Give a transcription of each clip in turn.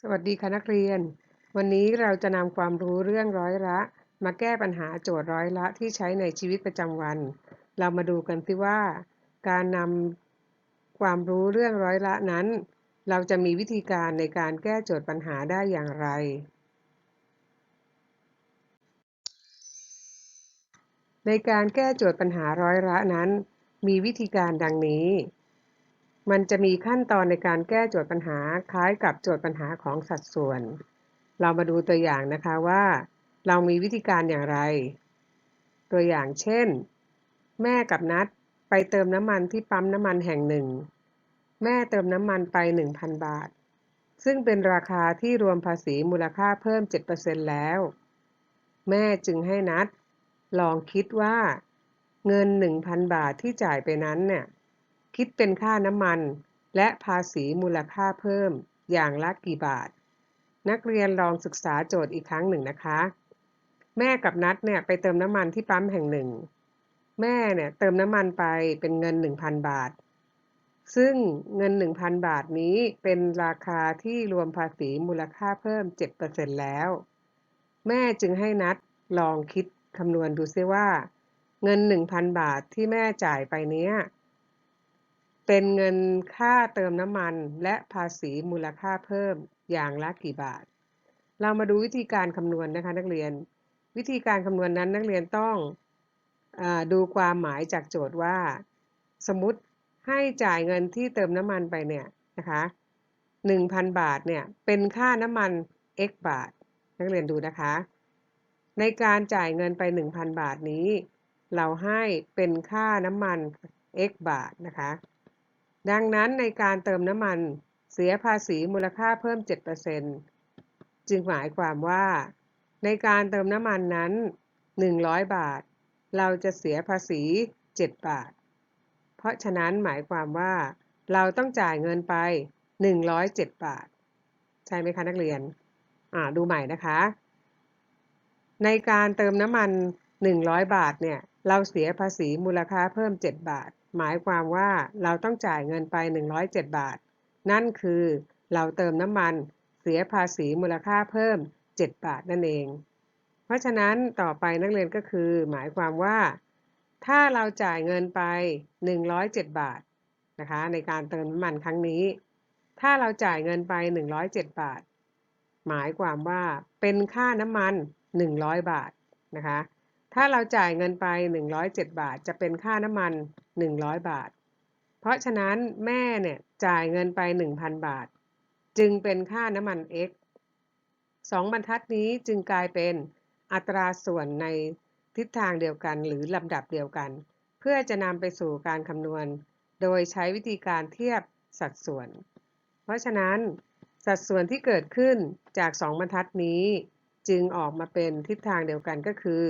สวัสดีค่ะนักเรียน วันนี้เราจะนำความรู้เรื่องร้อยละ มาแก้ปัญหาโจทย์ร้อยละที่ใช้ในชีวิตประจำวัน เรามาดูกันสิว่า การนำความรู้เรื่องร้อยละนั้น เราจะมีวิธีการในการแก้โจทย์ปัญหาได้อย่างไร ในการแก้โจทย์ปัญหาร้อยละนั้น มีวิธีการดังนี้ มันจะมีขั้นตอนในการแก้โจทย์ปัญหาคล้ายกับโจทย์ปัญหาของสัดส่วน เรามาดูตัวอย่างนะคะว่า เรามีวิธีการอย่างไร ตัวอย่างเช่น แม่กับนัดไปเติมน้ำมันที่ปั๊มน้ำมันแห่งหนึ่ง แม่เติมน้ำมันไป 1,000 บาท ซึ่งเป็นราคาที่รวมภาษีมูลค่าเพิ่ม 7%แล้ว แม่จึงให้นัด ลองคิดว่า เงิน 1,000 บาทที่จ่ายไปนั้นเนี่ย คิดเป็นค่าน้ำมัน และภาษีมูลค่าเพิ่มอย่างละกี่บาท นักเรียนลองศึกษาโจทย์อีกครั้งหนึ่งนะคะ แม่กับนัดเนี่ยไปเติมน้ำมันที่ปั๊มแห่งหนึ่ง แม่เนี่ยเติมน้ำมันไปเป็นเงิน 1,000 บาท ซึ่งเงิน 1,000 บาทนี้เป็นราคาที่รวมภาษีมูลค่าเพิ่ม 7%แล้ว แม่จึงให้นัดลองคิดคำนวณดูซิว่า เงิน 1,000 บาทที่แม่จ่ายไปเนี้ย เป็นเงินค่าเติมน้ำมันและภาษีมูลค่าเพิ่มอย่างละกี่บาท เรามาดูวิธีการคำนวณนะคะนักเรียน วิธีการคำนวณนนั้นนักเรียนต้องอดูความหมายจากโจทย์ว่า สมมติให้จ่ายเงินที่เติมน้ำมันไปเนี่ยนะคะ1,000 บาทเนี่ยเป็นค่าน้ำมัน x บาท นักเรียนดูนะคะ ในการจ่ายเงินไป 1,000 บาทนี้ เราให้เป็นค่าน้ำมัน x บาทนะคะ ดังนั้นในการเติมน้ำมันเสียภาษีมูลค่าเพิ่ม 7%จึงหมายความว่า ในการเติมน้ำมันนั้น 100 บาท เราจะเสียภาษี 7 บาท เพราะฉะนั้นหมายความว่า เราต้องจ่ายเงินไป 107 บาท ใช่ไหมคะนักเรียน อ่าดูใหม่นะคะ ในการเติมน้ำมัน 100 บาทเนี่ย เราเสียภาษีมูลค่าเพิ่ม 7 บาท หมายความว่าเราต้องจ่ายเงินไป 107 บาท นั่นคือเราเติมน้ำมันเสียภาษีมูลค่าเพิ่ม 7 บาทนั่นเอง เพราะฉะนั้นต่อไปนักเรียนก็คือ หมายความว่า ถ้าเราจ่ายเงินไป 107 บาทนะคะในการเติมน้ำมันครั้งนี้ ถ้าเราจ่ายเงินไป 107 บาท หมายความว่าเป็นค่าน้ำมัน 100 บาทนะคะถ้าเราจ่ายเงินไป 107 บาท จะเป็นค่าน้ำมัน 100 บาท เพราะฉะนั้นแม่เนี่ยจ่ายเงินไป 1,000 บาท จึงเป็นค่าน้ำมัน x สองบรรทัดนี้จึงกลายเป็นอัตราส่วนในทิศทางเดียวกันหรือลำดับเดียวกัน เพื่อจะนำไปสู่การคำนวณ โดยใช้วิธีการเทียบสัดส่วน เพราะฉะนั้นสัดส่วนที่เกิดขึ้นจากสองบรรทัดนี้ จึงออกมาเป็นทิศทางเดียวกันก็คือ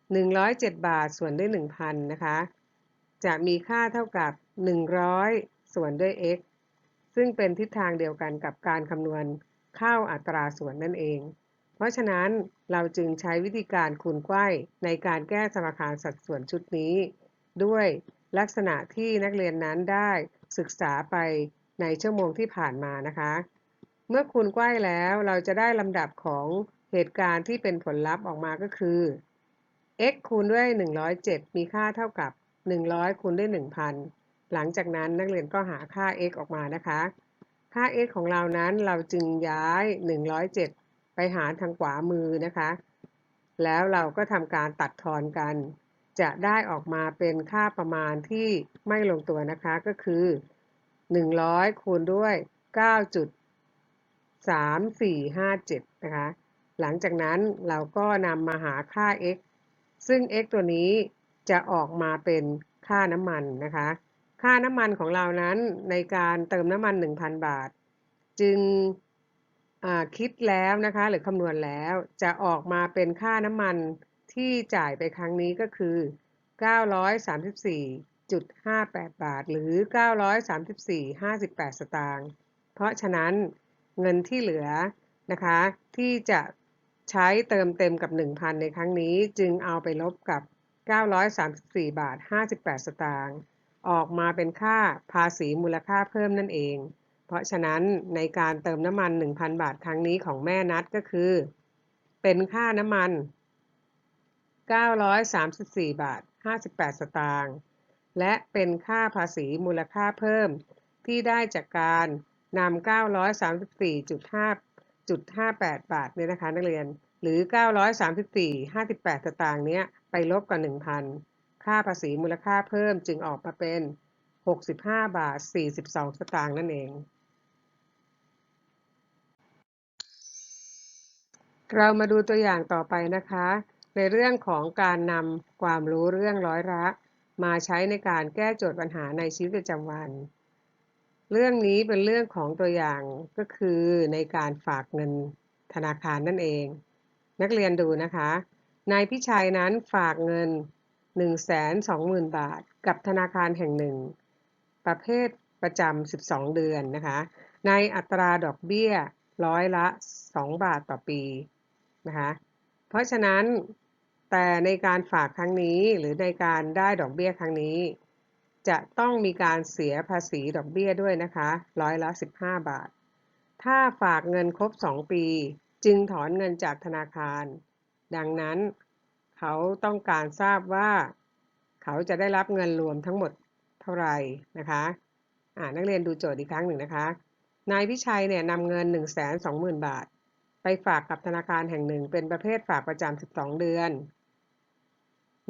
107 บาทส่วนด้วย 1,000 นะคะ จะมีค่าเท่ากับ 100 ส่วนด้วย x ซึ่งเป็นทิศทางเดียวกันกับการคำนวณเข้าอัตราส่วนนั่นเอง เพราะฉะนั้นเราจึงใช้วิธีการคูณไขว้ในการแก้สมการสัดส่วนชุดนี้ ด้วยลักษณะที่นักเรียนนั้นได้ศึกษาไปในชั่วโมงที่ผ่านมานะคะ เมื่อคูณไขว้แล้วเราจะได้ลำดับของเหตุการณ์ที่เป็นผลลัพธ์ออกมาก็คือ x คูณด้วย 107 มีค่าเท่ากับ 100คูณด้วย1,000 หลังจากนั้นนักเรียนก็หาค่า x ออกมานะคะ ค่า x ของเรานั้นเราจึงย้าย 107 ไปหาทางขวามือนะคะ แล้วเราก็ทำการตัดทอนกัน จะได้ออกมาเป็นค่าประมาณที่ไม่ลงตัวนะคะก็คือ 100คูณด้วย 9.3457 นะคะ หลังจากนั้นเราก็นำมาหาค่า x ซึ่ง x ตัวนี้ จะออกมาเป็นค่าน้ำมันนะคะ ค่าน้ำมันของเรานั้นในการเติมน้ำมัน 1,000 บาท จึงคิดแล้วนะคะ หรือคำนวณแล้วจะออกมาเป็นค่าน้ำมันที่จ่ายไปครั้งนี้ก็คือ 934.58 บาท หรือ 934.58 สตางค์ เพราะฉะนั้นเงินที่เหลือนะคะ ที่จะใช้เติมเต็มกับ 1,000 ในครั้งนี้ จึงเอาไปลบกับ 934 บาท 58 สตางค์ ออกมาเป็นค่าภาษีมูลค่าเพิ่มนั่นเอง เพราะฉะนั้นในการเติมน้ำมัน 1,000 บาทครั้งนี้ของแม่นัดก็คือ เป็นค่าน้ำมัน 934 บาท 58 สตางค์ และเป็นค่าภาษีมูลค่าเพิ่ม ที่ได้จากการนำ 934.5.58 บาทเนี่ยนะคะนักเรียน หรือ 934.58 สตางค์เนี้ย ไปลบกับ1,000 ค่าภาษีมูลค่าเพิ่มจึงออกมาเป็น 65 บาท 42 สตางค์นั่นเอง เรามาดูตัวอย่างต่อไปนะคะ ในเรื่องของการนำความรู้เรื่องร้อยละ มาใช้ในการแก้โจทย์ปัญหาในชีวิตประจำวัน เรื่องนี้เป็นเรื่องของตัวอย่างก็คือในการฝากเงินธนาคารนั่นเอง นักเรียนดูนะคะ นายพิชัยนั้นฝากเงิน 120,000 บาท กับธนาคารแห่งหนึ่ง ประเภทประจำ 12 เดือนนะคะ ในอัตราดอกเบี้ยร้อยละ 2 บาทต่อปีนะคะ เพราะฉะนั้นแต่ในการฝากครั้งนี้หรือในการได้ดอกเบี้ยครั้งนี้ จะต้องมีการเสียภาษีดอกเบี้ยด้วยนะคะร้อยละ 15 บาท ถ้าฝากเงินครบ 2 ปี จึงถอนเงินจากธนาคาร ดังนั้น เขาต้องการทราบว่า เขาจะได้รับเงินรวมทั้งหมดเท่าไหร่นะคะอ่านักเรียนดูโจทย์อีกครั้งหนึ่งนะคะ นายพิชัยเนี่ยนำเงิน 120,000 บาท ไปฝากกับธนาคารแห่งหนึ่ง เป็นประเภทฝากประจำ12 เดือน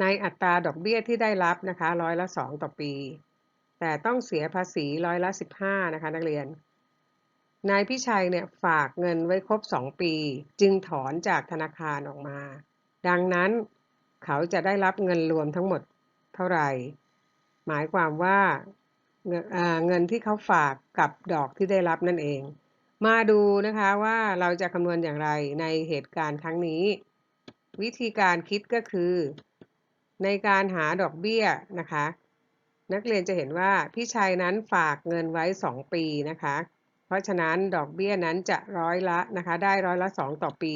ในอัตราดอกเบี้ยที่ได้รับนะคะร้อยละ 2 ต่อปี แต่ต้องเสียภาษีร้อยละ 15 นะคะนักเรียน นายพิชัยเนี่ยฝากเงินไว้ครบ2ปี จึงถอนจากธนาคารออกมา ดังนั้นเขาจะได้รับเงินรวมทั้งหมดเท่าไหร่ หมายความว่าเงินที่เขาฝากกับดอกที่ได้รับนั่นเอง มาดูนะคะว่าเราจะคำนวณอย่างไรในเหตุการณ์ครั้งนี้ วิธีการคิดก็คือ ในการหาดอกเบี้ยนะคะ นักเรียนจะเห็นว่าพี่ชัยนั้นฝากเงินไว้ 2 ปีนะคะ เพราะฉะนั้นดอกเบี้ยนั้นจะร้อยละนะคะ ได้ร้อยละ 2 ต่อปี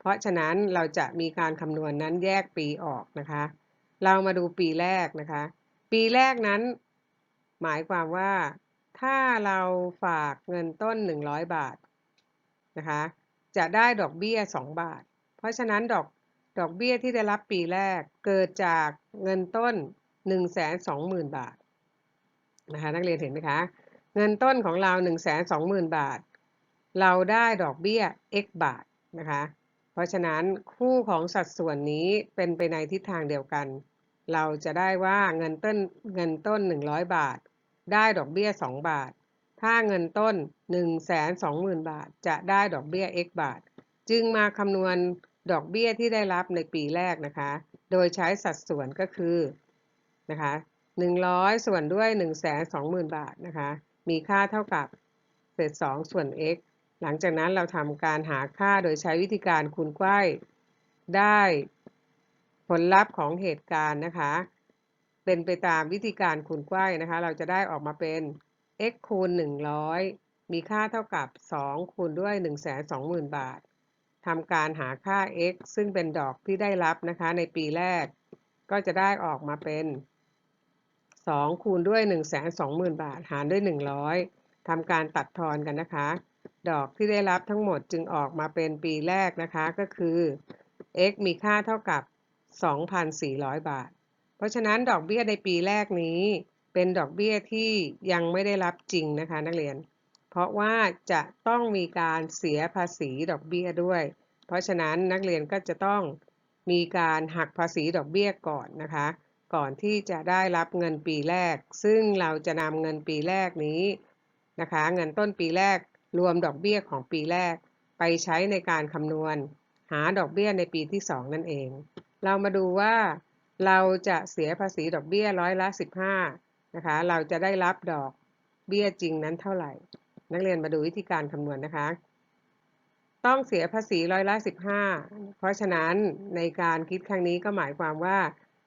เพราะฉะนั้นเราจะมีการคำนวณนนั้นแยกปีออกนะคะ เรามาดูปีแรกนะคะ ปีแรกนั้น หมายความว่า ถ้าเราฝากเงินต้น 100 บาทนะคะ จะได้ดอกเบี้ย 2 บาท เพราะฉะนั้นดอกดอกเบี้ยที่ได้รับปีแรกเกิดจากเงินต้น 120,000 บาทนะคะนักเรียนเห็นไหมคะ เงินต้นของเรา 120,000 บาท เราได้ดอกเบี้ย x บาทนะคะ เพราะฉะนั้นคู่ของสัดส่วนนี้เป็นไปในทิศทางเดียวกัน เราจะได้ว่าเงินต้นเงินต้น 100 บาท ได้ดอกเบี้ย 2 บาท ถ้าเงินต้น 120,000 บาท จะได้ดอกเบี้ย x บาท จึงมาคำนวณดอกเบี้ยที่ได้รับในปีแรกนะคะ โดยใช้สัดส่วนก็คือนะคะ100 ส่วนด้วย 120,000 บาทนะคะ มีค่าเท่ากับเศษ 2 ส่วน x หลังจากนั้นเราทำการหาค่าโดยใช้วิธีการคูณไขว้ได้ผลลัพธ์ของเหตุการณ์นะคะ เป็นไปตามวิธีการคูณไขว้นะคะ เราจะได้ออกมาเป็น x คูณ 100 มีค่าเท่ากับ 2 คูณด้วย 120,000 บาททำการหาค่า x ซึ่งเป็นดอกที่ได้รับนะคะในปีแรก ก็จะได้ออกมาเป็น 2 คูณด้วย 120,000 บาท หารด้วย 100ทำการตัดทอนกันนะคะ ดอกที่ได้รับทั้งหมดจึงออกมาเป็นปีแรกนะคะก็คือ x มีค่าเท่ากับ 2,400 บาท เพราะฉะนั้นดอกเบี้ยในปีแรกนี้เป็นดอกเบี้ยที่ยังไม่ได้รับจริงนะคะนักเรียน เพราะว่าจะต้องมีการเสียภาษีดอกเบี้ยด้วย เพราะฉะนั้นนักเรียนก็จะต้องมีการหักภาษีดอกเบี้ยก่อนนะคะ ก่อนที่จะได้รับเงินปีแรก ซึ่งเราจะนำเงินปีแรกนี้นะคะ เงินต้นปีแรกรวมดอกเบี้ยของปีแรก ไปใช้ในการคำนวณ หาดอกเบี้ยในปีที่ 2 นั่นเอง เรามาดูว่าเราจะเสียภาษีดอกเบี้ยร้อยละ 15นะคะ เราจะได้รับดอกเบี้ยจริงนั้นเท่าไหร่ นักเรียนมาดูวิธีการคำนวณนะคะ ต้องเสียภาษีร้อยละ 15 เพราะฉะนั้นในการคิดครั้งนี้ก็หมายความว่า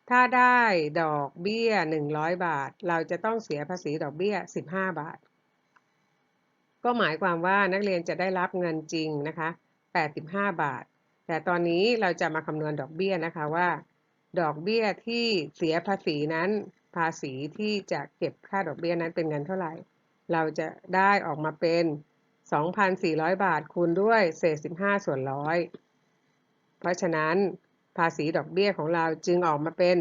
ถ้าได้ดอกเบี้ย 100 บาท เราจะต้องเสียภาษีดอกเบี้ย 15 บาท ก็หมายความว่านักเรียนจะได้รับเงินจริงนะคะ 85 บาท แต่ตอนนี้เราจะมาคำนวณดอกเบี้ยนะคะว่า ดอกเบี้ยที่เสียภาษีนั้น ภาษีที่จะเก็บค่าดอกเบี้ยนั้นเป็นเงินเท่าไหร่ เราจะได้ออกมาเป็น 2,400 บาทคูณด้วยเศษ 15 ส่วนร้อยเพราะฉะนั้น ภาษีดอกเบี้ยของเราจึงออกมาเป็น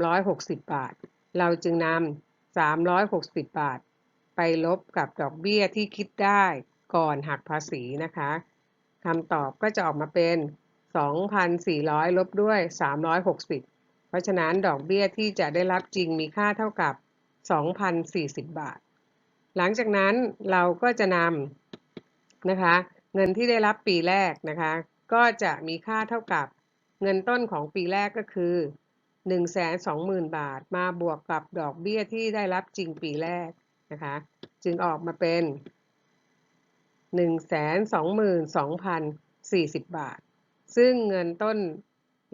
360 บาท เราจึงนำ360 บาท ไปลบกับดอกเบี้ยที่คิดได้ก่อนหักภาษีนะคะคำตอบก็จะออกมาเป็น 2,400 ลบด้วย 360 เพราะฉะนั้นดอกเบี้ยที่จะได้รับจริงมีค่าเท่ากับ 2,040 บาท หลังจากนั้นเราก็จะนำนะคะ เงินที่ได้รับปีแรกนะคะ ก็จะมีค่าเท่ากับ เงินต้นของปีแรกก็คือ 120,000 บาท มาบวกกับดอกเบี้ยที่ได้รับจริงปีแรกนะคะ จึงออกมาเป็น 122,040 บาท ซึ่งเงินต้น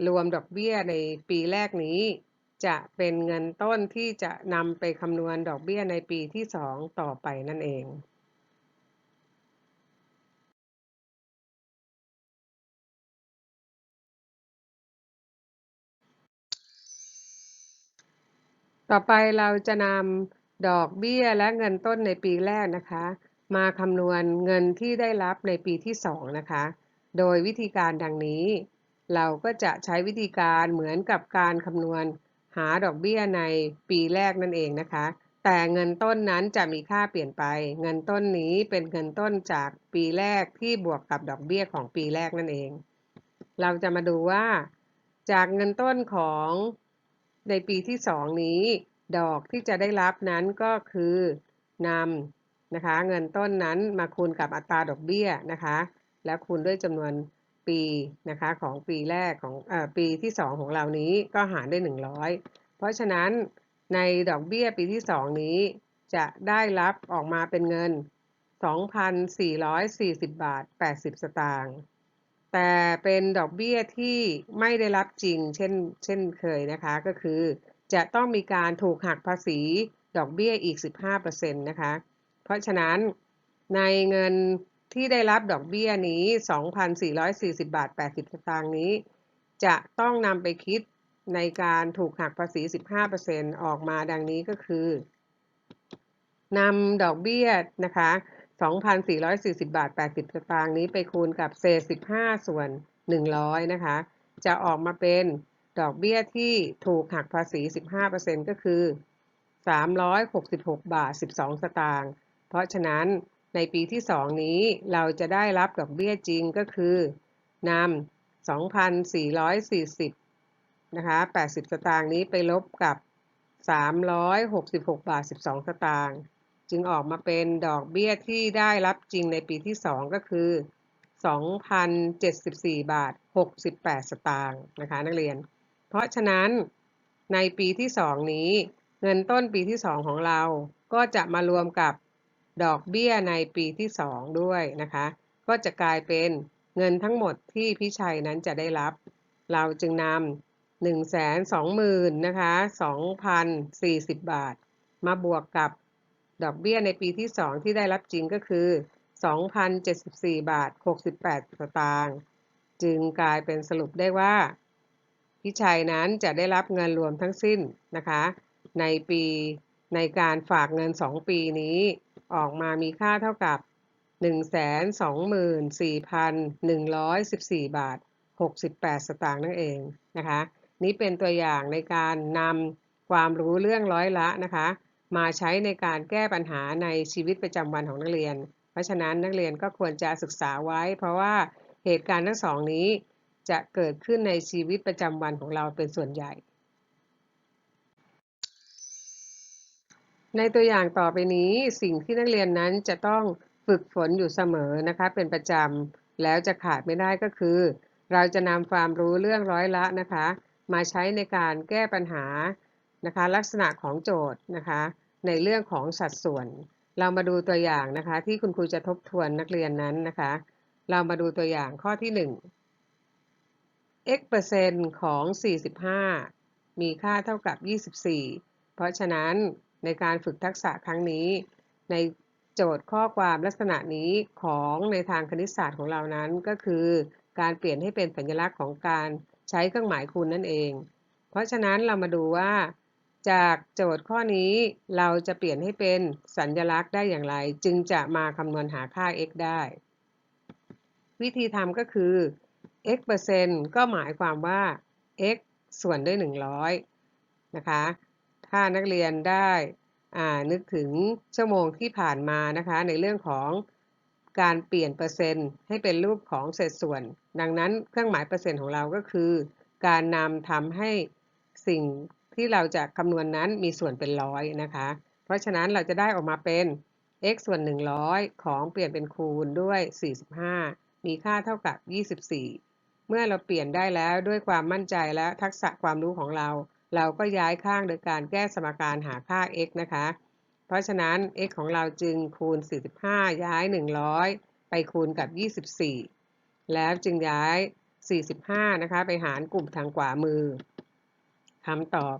รวมดอกเบี้ยในปีแรกนี้ จะเป็นเงินต้นที่จะนำไปคำนวณดอกเบี้ยในปีที่ 2 ต่อไปนั่นเอง ต่อไปเราจะนำดอกเบี้ยและเงินต้นในปีแรกนะคะ มาคำนวณเงินที่ได้รับในปีที่ 2 นะคะ โดยวิธีการดังนี้ เราก็จะใช้วิธีการเหมือนกับการคำนวณหาดอกเบี้ยในปีแรกนั่นเองนะคะ แต่เงินต้นนั้นจะมีค่าเปลี่ยนไป เงินต้นนี้เป็นเงินต้นจากปีแรกที่บวกกับดอกเบี้ยของปีแรกนั่นเอง เราจะมาดูว่า จากเงินต้นของ ในปีที่ 2 นี้ ดอกที่จะได้รับนั้นก็คือนำนะคะเงินต้นนั้นมาคูณกับอัตราดอกเบี้ยนะคะ แล้วคูณด้วยจำนวนปีนะคะของปีแรกของอปีที่ 2 ของเรานี้ก็หารด้วย 100 เพราะฉะนั้นในดอกเบี้ยปีที่ 2 นี้ จะได้รับออกมาเป็นเงิน 2,440 บาท 80 สตางค์ แต่เป็นดอกเบี้ยที่ไม่ได้รับจริง เช่น เช่นเคยนะคะก็คือ จะต้องมีการถูกหักภาษีดอกเบี้ยอีก 15%นะคะ เพราะฉะนั้นในเงินที่ได้รับดอกเบี้ยนี้ 2,440 บาท 80 สตางค์นี้ จะต้องนำไปคิดในการถูกหักภาษี 15%ออกมาดังนี้ก็คือนำดอกเบี้ยนะคะ 2,440 บาท 80 สตางค์นี้ไปคูณกับเศษ 15 ส่วน 100 นะคะ จะออกมาเป็นดอกเบี้ยที่ถูกหักภาษี 15%ก็คือ 366 บาท 12 สตางค์ เพราะฉะนั้นในปีที่ 2 นี้เราจะได้รับดอกเบี้ยจริงก็คือนำ2,440 นะคะ 80 สตางค์นี้ไปลบกับ 366 บาท 12 สตางค์ จึงออกมาเป็นดอกเบี้ยที่ได้รับจริงในปีที่ 2 ก็คือ 2,074 บาท 68 สตางค์นะคะนักเรียน เพราะฉะนั้นในปีที่ 2 นี้ เงินต้นปีที่ 2 ของเราก็จะมารวมกับดอกเบี้ยในปีที่ 2 ด้วยนะคะ ก็จะกลายเป็นเงินทั้งหมดที่พี่ชัยนั้นจะได้รับ เราจึงนำ120,000นะคะ2,040 บาท มาบวกกับ ดอกเบี้ยในปีที่ 2 ที่ได้รับจริงก็คือ 2,074 บาท 68 สตางค์จึงกลายเป็นสรุปได้ว่าพี่ชัยนั้นจะได้รับเงินรวมทั้งสิ้นนะคะ ในปีในการฝากเงิน 2 ปีนี้ ออกมามีค่าเท่ากับ 124,114 บาท 68 สตางค์นั่นเองนะคะ นี้เป็นตัวอย่างในการนำความรู้เรื่องร้อยละนะคะ มาใช้ในการแก้ปัญหาในชีวิตประจำวันของนักเรียน เพราะฉะนั้นนักเรียนก็ควรจะศึกษาไว้ เพราะว่าเหตุการณ์ทั้งสองนี้จะเกิดขึ้นในชีวิตประจำวันของเราเป็นส่วนใหญ่ ในตัวอย่างต่อไปนี้สิ่งที่นักเรียนนั้นจะต้องฝึกฝนอยู่เสมอนะคะเป็นประจำแล้วจะขาดไม่ได้ก็คือ เราจะนำความรู้เรื่องร้อยละนะคะ มาใช้ในการแก้ปัญหานะคะลักษณะของโจทย์นะคะ ในเรื่องของสัดส่วน เรามาดูตัวอย่างนะคะ ที่คุณครูจะทบทวนนักเรียนนั้นนะคะ เรามาดูตัวอย่างข้อที่ 1 x เปอร์เซ็นต์ของ 45 มีค่าเท่ากับ 24 เพราะฉะนั้นในการฝึกทักษะครั้งนี้ ในโจทย์ข้อความลักษณะนี้ของในทางคณิตศาสตร์ของเรานั้นก็คือการเปลี่ยนให้เป็นสัญลักษณ์ของการใช้เครื่องหมายคูณนั่นเอง เพราะฉะนั้นเรามาดูว่า จากโจทย์ข้อนี้เราจะเปลี่ยนให้เป็นสัญลักษณ์ได้อย่างไร จึงจะมาคำนวณหาค่า x ได้ วิธีทำก็คือ x เปอร์เซ็นต์ก็หมายความว่า x ส่วนด้วย 100 นะคะ ถ้านักเรียนได้นึกถึงชั่วโมงที่ผ่านมานะคะ ในเรื่องของการเปลี่ยนเปอร์เซ็นต์ให้เป็นรูปของเศษส่วน ดังนั้นเครื่องหมายเปอร์เซ็นต์ของเราก็คือ การนำทำให้สิ่ง ที่เราจะคำนวณนนั้นมีส่วนเป็นร้อยนะคะ เพราะฉะนั้นเราจะได้ออกมาเป็น x ส่วน 100 ของเปลี่ยนเป็นคูณด้วย 45 มีค่าเท่ากับ 24 เมื่อเราเปลี่ยนได้แล้วด้วยความมั่นใจและทักษะความรู้ของเรา เราก็ย้ายข้างโดยการแก้สมการหาค่า x นะคะ เพราะฉะนั้น x ของเราจึงคูณ 45 ย้าย 100 ไปคูณกับ 24 แล้วจึงย้าย 45 นะคะ ไปหารกลุ่มทางขวามือ คำตอบ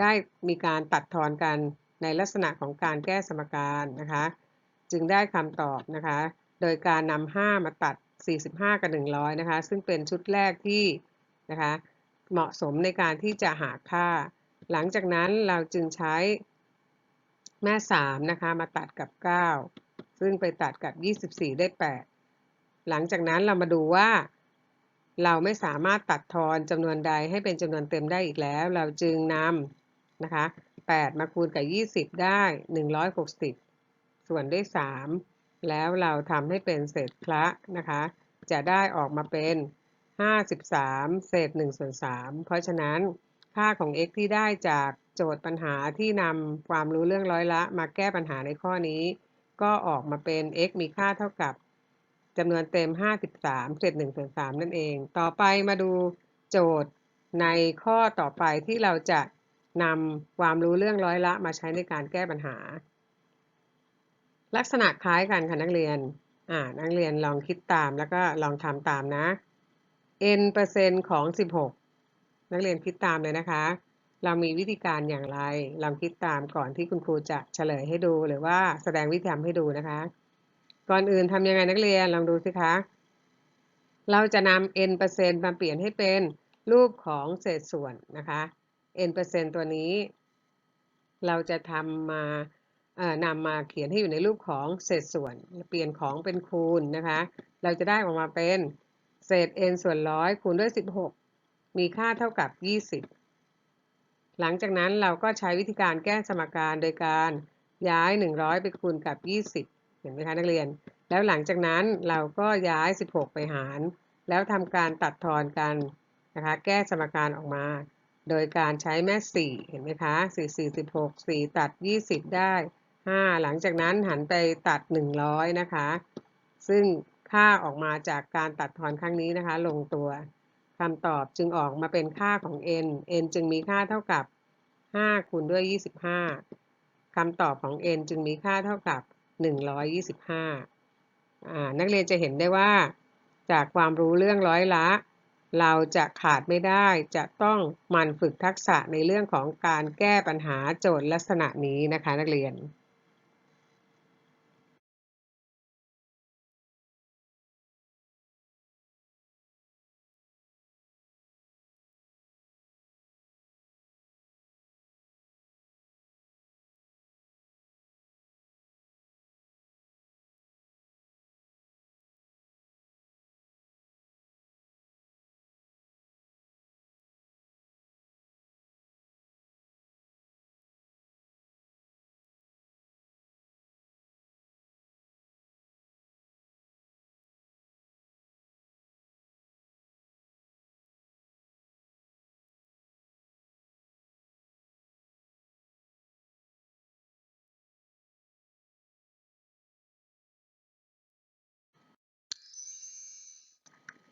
ได้มีการตัดทอนกันในลักษณะของการแก้สมการนะคะ จึงได้คำตอบนะคะ โดยการนำ5มาตัด 45 กับ 100 นะคะ ซึ่งเป็นชุดแรกที่นะคะเหมาะสมในการที่จะหาค่า หลังจากนั้นเราจึงใช้แม่ 3 นะคะ มาตัดกับ 9 ซึ่งไปตัดกับ 24 ได้ 8 หลังจากนั้นเรามาดูว่า เราไม่สามารถตัดทอนจำนวนใดให้เป็นจำนวนเต็มได้อีกแล้ว เราจึงนำนะคะ 8 มาคูณกับ 20 ได้ 160 ส่วนด้วย 3 แล้วเราทำให้เป็นเศษพละนะคะ จะได้ออกมาเป็น 53 เศษ1ส่วน3เพราะฉะนั้นค่าของ x ที่ได้จากโจทย์ปัญหาที่นำความรู้เรื่องร้อยละ มาแก้ปัญหาในข้อนี้ ก็ออกมาเป็น x มีค่าเท่ากับ จำนวนเต็ม 53 เศษ1ส่วน3นั่นเอง ต่อไปมาดูโจทย์ในข้อต่อไปที่เราจะนำความรู้เรื่องร้อยละมาใช้ในการแก้ปัญหา ลักษณะคล้ายกันค่ะนักเรียน อ่า นักเรียนลองคิดตามแล้วก็ลองทำตามนะ n เปอร์เซ็นต์ของ 16 นักเรียนคิดตามเลยนะคะ เรามีวิธีการอย่างไร ลองคิดตามก่อนที่คุณครูจะเฉลยให้ดูหรือว่าแสดงวิธีทำให้ดูนะคะ ก่อนอื่นทำยังไงนักเรียนลองดูสิคะ เราจะนำ n เปอร์เซ็นต์มาเปลี่ยนให้เป็นรูปของเศษส่วนนะคะ n เปอร์เซ็นต์ตัวนี้ เราจะทำมานำมาเขียนให้อยู่ในรูปของเศษส่วน เปลี่ยนของเป็นคูณนะคะ เราจะได้ออกมาเป็นเศษ n ส่วนร้อยคูณด้วย 16 มีค่าเท่ากับ 20 หลังจากนั้นเราก็ใช้วิธีการแก้สมการโดยการย้าย 100 ไปคูณกับ 20 เห็นไหมคะนักเรียน แล้วหลังจากนั้นเราก็ย้าย 16 ไปหาร แล้วทำการตัดทอนกันนะคะแก้สมการออกมา โดยการใช้แม่ 4 เห็นไหมคะ4 4 16 4 ตัด 20 ได้ 5 หลังจากนั้นหันไปตัด 100 นะคะ ซึ่งค่าออกมาจากการตัดทอนครั้งนี้นะคะ ลงตัวคำตอบจึงออกมาเป็นค่าของ n n จึงมีค่าเท่ากับ 5 คูณด้วย 25คำตอบของ n จึงมีค่าเท่ากับ 125 นักเรียนจะเห็นได้ว่า จากความรู้เรื่องร้อยละ เราจะขาดไม่ได้จะต้องมันฝึกทักษะในเรื่องของการแก้ปัญหาโจทย์ลักษณะนี้นะคะนักเรียน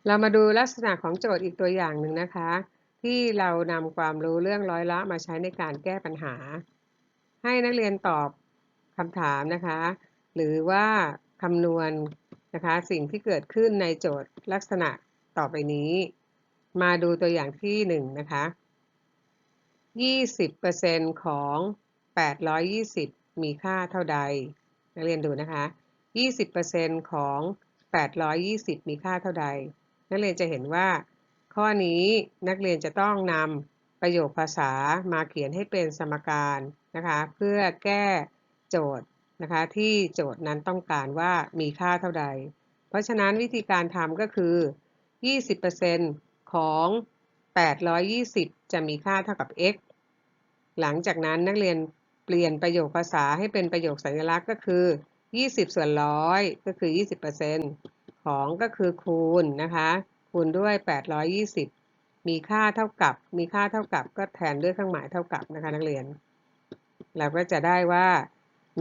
เรามาดูลักษณะของโจทย์อีกตัวอย่างหนึ่งนะคะ ที่เรานำความรู้เรื่องร้อยละมาใช้ในการแก้ปัญหา ให้นักเรียนตอบคำถามนะคะ หรือว่าคำนวณนะคะ สิ่งที่เกิดขึ้นในโจทย์ลักษณะต่อไปนี้ มาดูตัวอย่างที่1นนะคะ 20%ของ 820 มีค่าเท่าใด นักเรียนดูนะคะ 20%ของ 820 มีค่าเท่าใด นักเรียนจะเห็นว่า ข้อนี้นักเรียนจะต้องนำประโยคภาษามาเขียนให้เป็นสมการนะคะเพื่อแก้โจทย์นะคะที่โจทย์นั้นต้องการว่ามีค่าเท่าใด เพราะฉะนั้นวิธีการทำก็คือ 20%ของ 820 จะมีค่าเท่ากับ x หลังจากนั้นนักเรียนเปลี่ยนประโยคภาษาให้เป็นประโยคสัญลักษณ์ก็คือ 20 ส่วนร้อยก็คือ 20% ของก็คือคูณนะคะ คูณด้วย 820 มีค่าเท่ากับ มีค่าเท่ากับก็แทนด้วยเครื่องหมายเท่ากับนะคะนักเรียน เราก็จะได้ว่า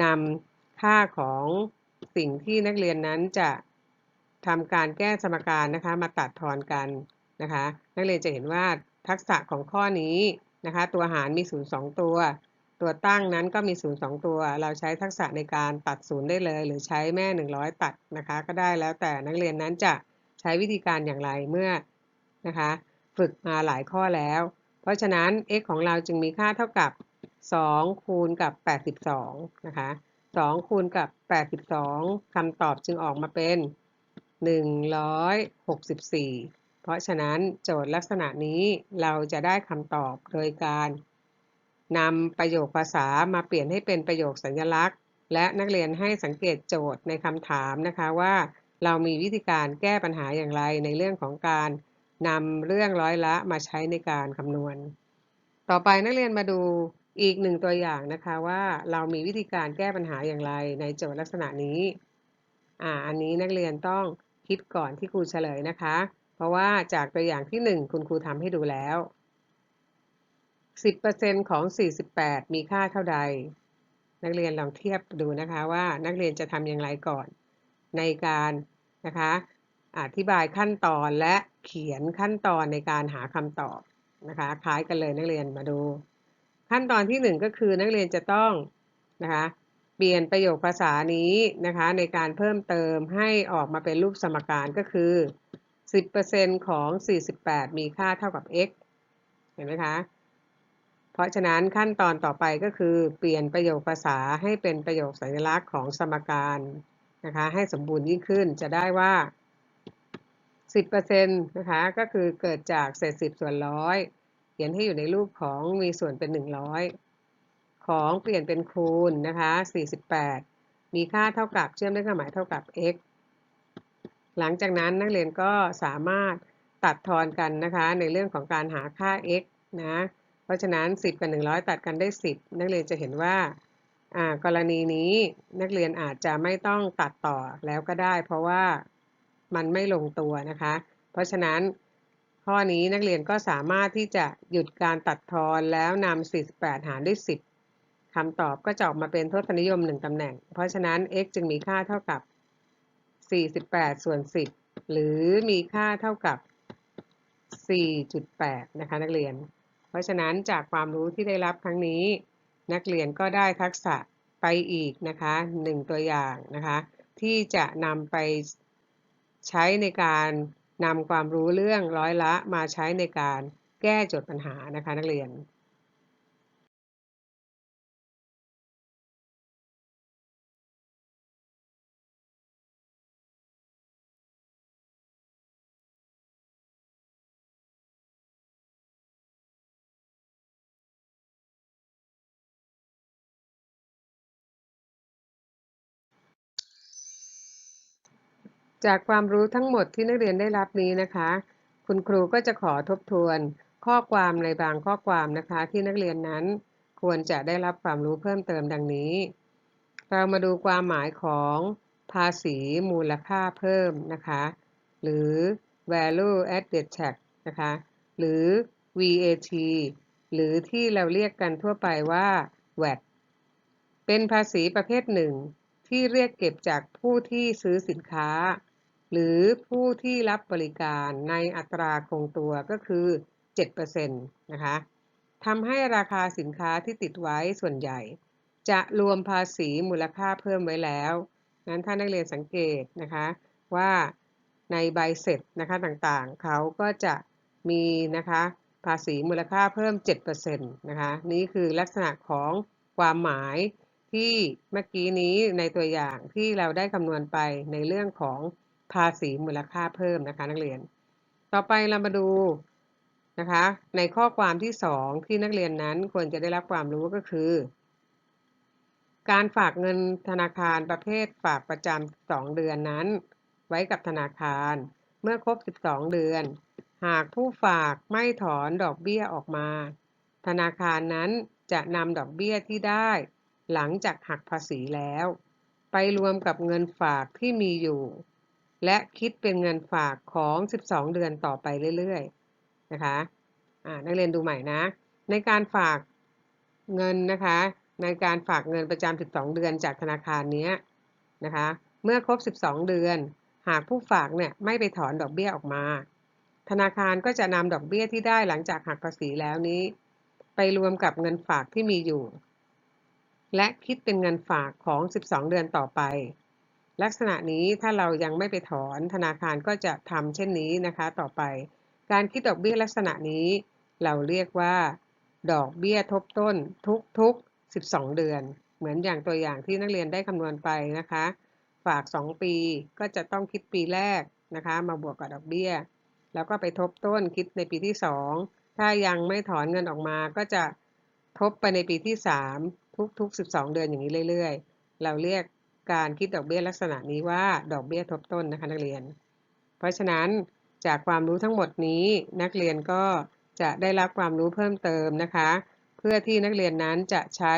นำค่าของสิ่งที่นักเรียนนั้นจะทำการแก้สมการนะคะมาตัดทอนกันนะคะ นักเรียนจะเห็นว่าทักษะของข้อนี้นะคะ ตัวหารมี 0 2 ตัว ตัวตั้งนั้นก็มี0 2ตัว เราใช้ทักษะในการตัดศูนย์ได้เลย หรือใช้แม่ 100 ตัดนะคะ ก็ได้แล้วแต่นักเรียนนั้นจะใช้วิธีการอย่างไรเมื่อนะคะ ฝึกมาหลายข้อแล้ว เพราะฉะนั้น x ของเราจึงมีค่าเท่ากับ 2 คูณกับ 82 นะคะ 2 คูณกับ 82คำตอบจึงออกมาเป็น 164 เพราะฉะนั้นโจทย์ลักษณะนี้เราจะได้คำตอบโดยการ นำประโยคภาษามาเปลี่ยนให้เป็นประโยคสัญลักษณ์ และนักเรียนให้สังเกตโจทย์ในคำถามนะคะว่า เรามีวิธีการแก้ปัญหาอย่างไรในเรื่องของการนำเรื่องร้อยละมาใช้ในการคำนวณ ต่อไปนักเรียนมาดูอีกหนึ่งตัวอย่างนะคะว่าเรามีวิธีการแก้ปัญหาอย่างไรในโจทย์ลักษณะนี้อ่าอันนี้นักเรียนต้องคิดก่อนที่ครูเฉลยนะคะ เพราะว่าจากตัวอย่างที่ 1 คุณครูทำให้ดูแล้ว 10%ของ 48 มีค่าเท่าใด นักเรียนลองเทียบดูนะคะว่านักเรียนจะทำอย่างไรก่อน ในการนะคะอธิบายขั้นตอนและเขียนขั้นตอนในการหาคำตอบนะคะคล้ายกันเลยนักเรียนมาดู ขั้นตอนที่ 1 ก็คือนักเรียนจะต้องนะคะเปลี่ยนประโยคภาษานี้นะคะในการเพิ่มเติมให้ออกมาเป็นรูปสมการก็คือ 10%ของ 48 มีค่าเท่ากับ x เห็นไหมคะ ราะฉะนั้นขั้นตอนต่อไปก็คือเปลี่ยนประโยคภาษาให้เป็นประโยคสัญลักษณ์ของสมการนะคะให้สมบูรณ์ยิ่งขึ้นจะได้ว่า 10%นะคะก็คือเกิดจากเศษ10ส่วนร้อยเขียนให้อยู่ในรูปของมีส่วนเป็น 100 ของเปลี่ยนเป็นคูณนะคะ48 มีค่าเท่ากับเชื่อมด้วยเครื่องหมายเท่ากับ x หลังจากนั้นนักเรียนก็สามารถตัดทอนกันนะคะในเรื่องของการหาค่า x นะ เพราะฉะนั้น 10 กับ 100 ตัดกันได้ 10 นักเรียนจะเห็นว่ากรณีนี้นักเรียนอาจจะไม่ต้องตัดต่อแล้วก็ได้ เพราะว่ามันไม่ลงตัวนะคะ เพราะฉะนั้นข้อนี้นักเรียนก็สามารถที่จะหยุดการตัดทอนแล้วนำ48 หารด้วย 10คำตอบก็จะออกมาเป็นทศนิยม 1ตำแหน่ง เพราะฉะนั้น x จึงมีค่าเท่ากับ 48 ส่วน 10 หรือมีค่าเท่ากับ 4.8 นะคะนักเรียน เพราะฉะนั้นจากความรู้ที่ได้รับครั้งนี้ นักเรียนก็ได้ทักษะไปอีกนะคะหนึ่งตัวอย่างนะคะ ที่จะนำไปใช้ในการนำความรู้เรื่องร้อยละมาใช้ในการแก้โจทย์ปัญหานะคะนักเรียน จากความรู้ทั้งหมดที่นักเรียนได้รับนี้นะคะ คุณครูก็จะขอทบทวน ข้อความในบางข้อความนะคะ ที่นักเรียนนั้น ควรจะได้รับความรู้เพิ่มเติมดังนี้ เรามาดูความหมายของภาษีมูลค่าเพิ่มนะคะ หรือ value added tax นะคะ หรือ VAT หรือที่เราเรียกกันทั่วไปว่า VAT เป็นภาษีประเภทหนึ่ง ที่เรียกเก็บจากผู้ที่ซื้อสินค้า หรือผู้ที่รับบริการในอัตราคงตัวก็คือ 7%นะคะทำให้ราคาสินค้าที่ติดไว้ส่วนใหญ่ จะรวมภาษีมูลค่าเพิ่มไว้แล้ว นั้นถ้านักเรียนสังเกตนะคะว่าในใบเสร็จนะคะต่างๆ เขาก็จะมีนะคะภาษีมูลค่าเพิ่ม 7%นะคะนี่คือลักษณะของความหมายที่เมื่อกี้นี้ในตัวอย่างที่เราได้คำนวณไปในเรื่องของ ภาษีมูลค่าเพิ่มนะคะนักเรียน ต่อไปเรามาดูนะคะในข้อความที่ 2 ที่นักเรียนนั้นควรจะได้รับความรู้ก็คือ การฝากเงินธนาคารประเภทฝากประจำ2เดือนนั้น ไว้กับธนาคาร เมื่อครบ 12 เดือน หากผู้ฝากไม่ถอนดอกเบี้ยออกมา ธนาคารนั้นจะนำดอกเบี้ยที่ได้ หลังจากหักภาษีแล้ว ไปรวมกับเงินฝากที่มีอยู่ และคิดเป็นเงินฝากของ 12 เดือนต่อไปเรื่อยๆนะคะอ่านักเรียนดูใหม่นะ ในการฝากเงินนะคะ ในการฝากเงินประจำ 12 เดือนจากธนาคารนี้นะคะ เมื่อครบ 12 เดือน หากผู้ฝากเนี่ยไม่ไปถอนดอกเบี้ยออกมา ธนาคารก็จะนำดอกเบี้ยที่ได้หลังจากหักภาษีแล้วนี้ ไปรวมกับเงินฝากที่มีอยู่ และคิดเป็นเงินฝากของ 12 เดือนต่อไป ลักษณะนี้ถ้าเรายังไม่ไปถอนธนาคารก็จะทำเช่นนี้นะคะ ต่อไป การคิดดอกเบี้ยลักษณะนี้ เราเรียกว่า ดอกเบี้ยทบต้นทุกๆ12 เดือน เหมือนอย่างตัวอย่างที่นักเรียนได้คำนวณไปนะคะ ฝาก 2 ปีก็จะต้องคิดปีแรกนะคะ มาบวกกับดอกเบี้ย แล้วก็ไปทบต้นคิดในปีที่ 2 ถ้ายังไม่ถอนเงินออกมาก็จะทบไปในปีที่ 3 ทุกๆ 12 เดือนอย่างนี้เรื่อย ๆ เราเรียก การคิดดอกเบี้ยลักษณะนี้ว่าดอกเบี้ยทบต้นนะคะนักเรียน เพราะฉะนั้นจากความรู้ทั้งหมดนี้นักเรียนก็จะได้รับความรู้เพิ่มเติมนะคะ เพื่อที่นักเรียนนั้นจะใช้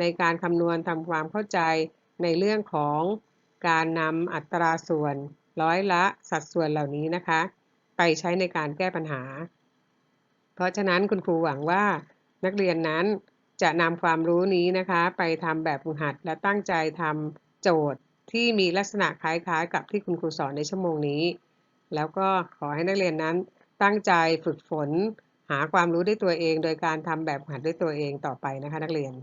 ในการคำนวณทำความเข้าใจในเรื่องของการนำอัตราส่วนร้อยละสัดส่วนเหล่านี้นะคะ ไปใช้ในการแก้ปัญหา เพราะฉะนั้นคุณครูหวังว่านักเรียนนั้นจะนำความรู้นี้นะคะ ไปทำแบบฝึกหัดและตั้งใจทำ โจทย์ที่มีลักษณะคล้ายๆ กับที่คุณครูสอนในชั่วโมงนี้ แล้วก็ขอให้นักเรียนนั้นตั้งใจฝึกฝนหาความรู้ด้วยตัวเอง โดยการทำแบบหัดด้วยตัวเองต่อไปนะคะนักเรียน